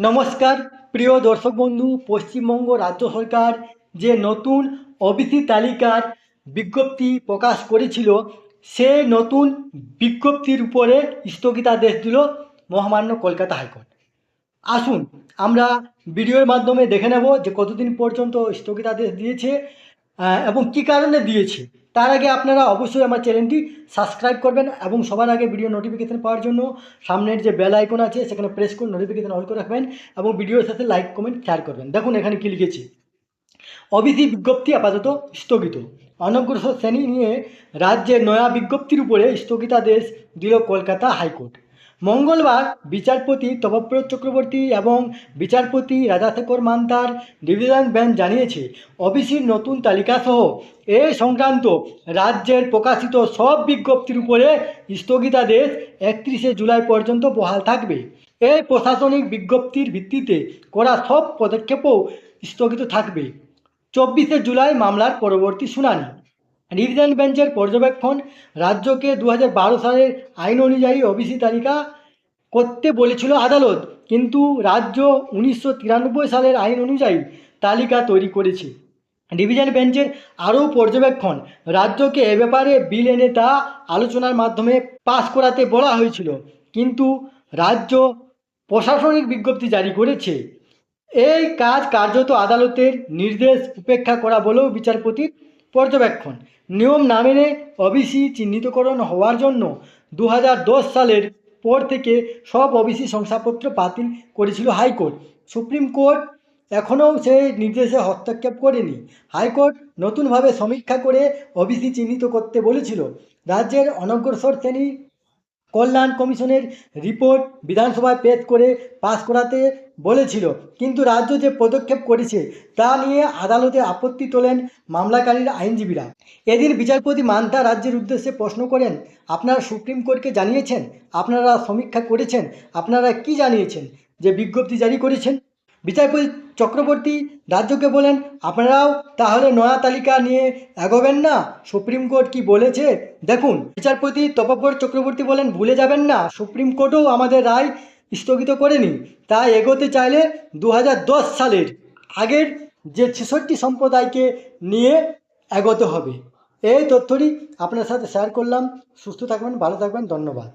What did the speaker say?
নমস্কার, প্রিয় দর্শক বন্ধু, পশ্চিমবঙ্গ রাজ্য সরকার যে নতুন ওবিসি তালিকার বিজ্ঞপ্তি প্রকাশ করেছিল, সে নতুন বিজ্ঞপ্তির উপরে স্থগিতাদেশ দিল মহামান্য কলকাতা হাইকোর্ট। আসুন, আমরা ভিডিওর মাধ্যমে দেখে নেব যে কতদিন পর্যন্ত স্থগিতাদেশ দিয়েছে এবং কী কারণে দিয়েছে। তার আগে আপনারা অবশ্যই আমার চ্যানেলটি সাবস্ক্রাইব করবেন এবং সবার আগে ভিডিও নোটিফিকেশান পাওয়ার জন্য সামনের যে বেল আইকন আছে, সেখানে প্রেস করে নোটিফিকেশান অল করে রাখবেন এবং ভিডিওর সাথে লাইক কমেন্ট শেয়ার করবেন। দেখুন এখানে কি লিখেছি। অবিসি বিজ্ঞপ্তি আপাতত স্থগিত। অনগ্রসর শ্রেণি নিয়ে রাজ্যের নয়া বিজ্ঞপ্তির উপরে স্থগিতাদেশ দিল কলকাতা হাইকোর্ট। মঙ্গলবার বিচারপতি তপব্রত চক্রবর্তী এবং বিচারপতি রাজাশেখর মান্তার ডিভিশন বেঞ্চ জানিয়েছে, ওবিসির নতুন তালিকাসহ এ সংক্রান্ত রাজ্যের প্রকাশিত সব বিজ্ঞপ্তির উপরে স্থগিতাদেশ একত্রিশে জুলাই পর্যন্ত বহাল থাকবে। এই প্রশাসনিক বিজ্ঞপ্তির ভিত্তিতে করা সব পদক্ষেপও স্থগিত থাকবে। চব্বিশে জুলাই মামলার পরবর্তী শুনানি। ডিভিশন বেঞ্চের পর্যবেক্ষণ রাজ্যকে দু হাজার বারো সালের আইন অনুযায়ী ওবিসি তালিকা করতে বলেছিল আদালত, কিন্তু রাজ্য উনিশশো তিরানব্বই সালের আইন অনুযায়ী তালিকা তৈরি করেছে। ডিভিশন বেঞ্চের আরও পর্যবেক্ষণ, রাজ্যকে এ ব্যাপারে বিল এনে তা আলোচনার মাধ্যমে পাশ করাতে বলা হয়েছিল, কিন্তু রাজ্য প্রশাসনিক বিজ্ঞপ্তি জারি করেছে। এই কাজ কার্যত আদালতের নির্দেশ উপেক্ষা করা বলেও বিচারপতির পর্যবেক্ষণ। নিয়ম না মেনে ওবিসি চিহ্নিতকরণ হওয়ার জন্য দু হাজার দশ সালের পর থেকে সব ওবিসি শংসাপত্র বাতিল করেছিল হাইকোর্ট। সুপ্রিম কোর্ট এখনও সেই নির্দেশে হস্তক্ষেপ করেনি। হাইকোর্ট নতুনভাবে সমীক্ষা করে ওবিসি চিহ্নিত করতে বলেছিল। রাজ্যের অনগ্রসর শ্রেণি কল্যাণ কমিশনের রিপোর্ট বিধানসভায় পেশ করে পাশ করাতে বলেছিল। কিন্তু রাজ্য যে পদক্ষেপ করেছে, তা নিয়ে আদালতে আপত্তি তোলেন মামলাকারীর আইনজীবীরা। এদিন বিচারপতি মান্তা রাজ্যের উদ্দেশ্যে প্রশ্ন করেন, আপনারা সুপ্রিম কোর্টকে জানিয়েছেন? আপনারা সমীক্ষা করেছেন? আপনারা কি জানিয়েছেন যে বিজ্ঞপ্তি জারি করেছেন? বিচারপতি চক্রবর্তী রাজ্যকে বলেন, আপনারাও তাহলে নয়া তালিকা নিয়ে এগোবেন না? সুপ্রিম কোর্ট কি বলেছে? দেখুন, বিচারপতি তপব্বর চক্রবর্তী বলেন, ভুলে যাবেন না, সুপ্রিম কোর্টও আমাদের রায় স্থগিত করেনি। তাই এগোতে চাইলে দু হাজার দশ সালের আগের যে ছেষট্টি সম্প্রদায়কে নিয়ে এগোতে হবে। এই তথ্যটি আপনার সাথে শেয়ার করলাম। সুস্থ থাকবেন, ভালো থাকবেন, ধন্যবাদ।